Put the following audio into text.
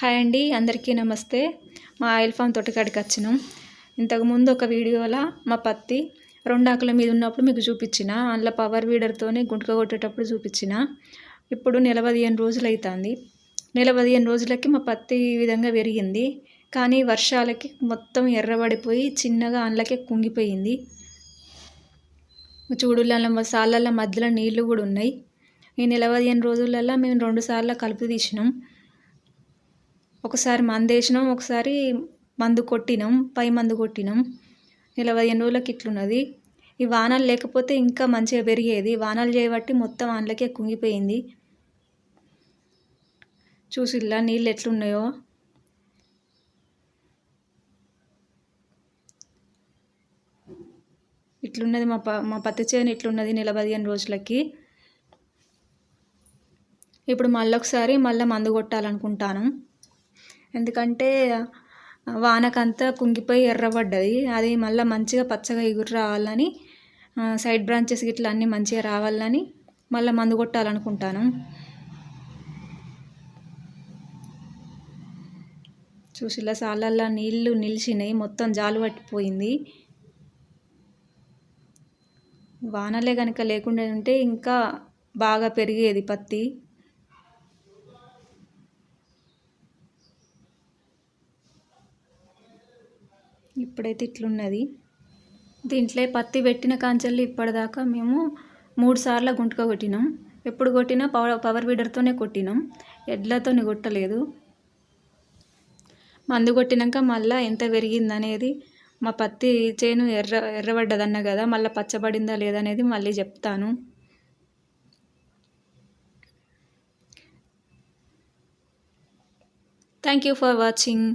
Hi అండి అందరికీ నమస్తే. మా ఆయిల్ ఫామ్ తోటకాడికి వచ్చినాం. ఇంతకుముందు ఒక వీడియోలో మా పత్తి రెండు ఆకుల మీద ఉన్నప్పుడు మీకు చూపించిన అందులో పవర్ వీడర్తోనే గుంటక కొట్టేటప్పుడు చూపించిన. ఇప్పుడు నెల పదిహేను రోజులు అవుతుంది నెల పదిహేను రోజులకి మా పత్తి ఈ విధంగా పెరిగింది. కానీ వర్షాలకి మొత్తం ఎర్రబడిపోయి చిన్నగా అందులోకే కుంగిపోయింది. చూడులలో సాళ్ళ మధ్యలో నీళ్ళు కూడా ఉన్నాయి. ఈ నెల పదిహేను రోజులలో మేము రెండు సార్లు కలుపు తీసినాం. ఒకసారి మందు వేసినాం ఒకసారి మందు కొట్టినాం పై మందు కొట్టినాం. నెల పదిహేను రోజులకి ఇట్లున్నది? ఈ వానలు లేకపోతే ఇంకా మంచిగా పెరిగేది. వానలు చేయబట్టి మొత్తం అందులోకే కుంగిపోయింది. చూసిల్లా నీళ్ళు ఎట్లున్నాయో? ఇట్లున్నది మా ప మా పత్తి చేను ఇట్లున్నది నెల పదిహేను రోజులకి? ఇప్పుడు మళ్ళొకసారి మళ్ళీ మందు కొట్టాలనుకుంటాను. ఎందుకంటే వానకంతా కుంగిపోయి ఎర్రబడ్డది. అది మళ్ళీ మంచిగా పచ్చగా ఎగురు రావాలని సైడ్ బ్రాంచెస్ ఇట్లా అన్నీ మంచిగా రావాలని మళ్ళీ మందు కొట్టాలనుకుంటాను. చూసిలా సాలల్లో నీళ్ళు నిలిచినాయి. మొత్తం జాలు పట్టిపోయింది. వానలే కనుక లేకుండా ఉంటే ఇంకా బాగా పెరిగేది పత్తి. ఇప్పుడైతే ఇట్లున్నది. దీంట్లో పత్తి పెట్టిన కాంచెల్లి ఇప్పటిదాకా మేము మూడు సార్లు గుంటక కొట్టినాం. ఎప్పుడు కొట్టినా పవర్ పవర్ వీడర్తోనే కొట్టినాం. ఎడ్లతోని కొట్టలేదు. మందు కొట్టినాక మళ్ళీ ఎంత పెరిగిందనేది మా పత్తి చేను ఎర్ర ఎర్రబడ్డదన్న కదా మళ్ళీ పచ్చబడిందా లేదనేది మళ్ళీ చెప్తాను. Thank you for watching.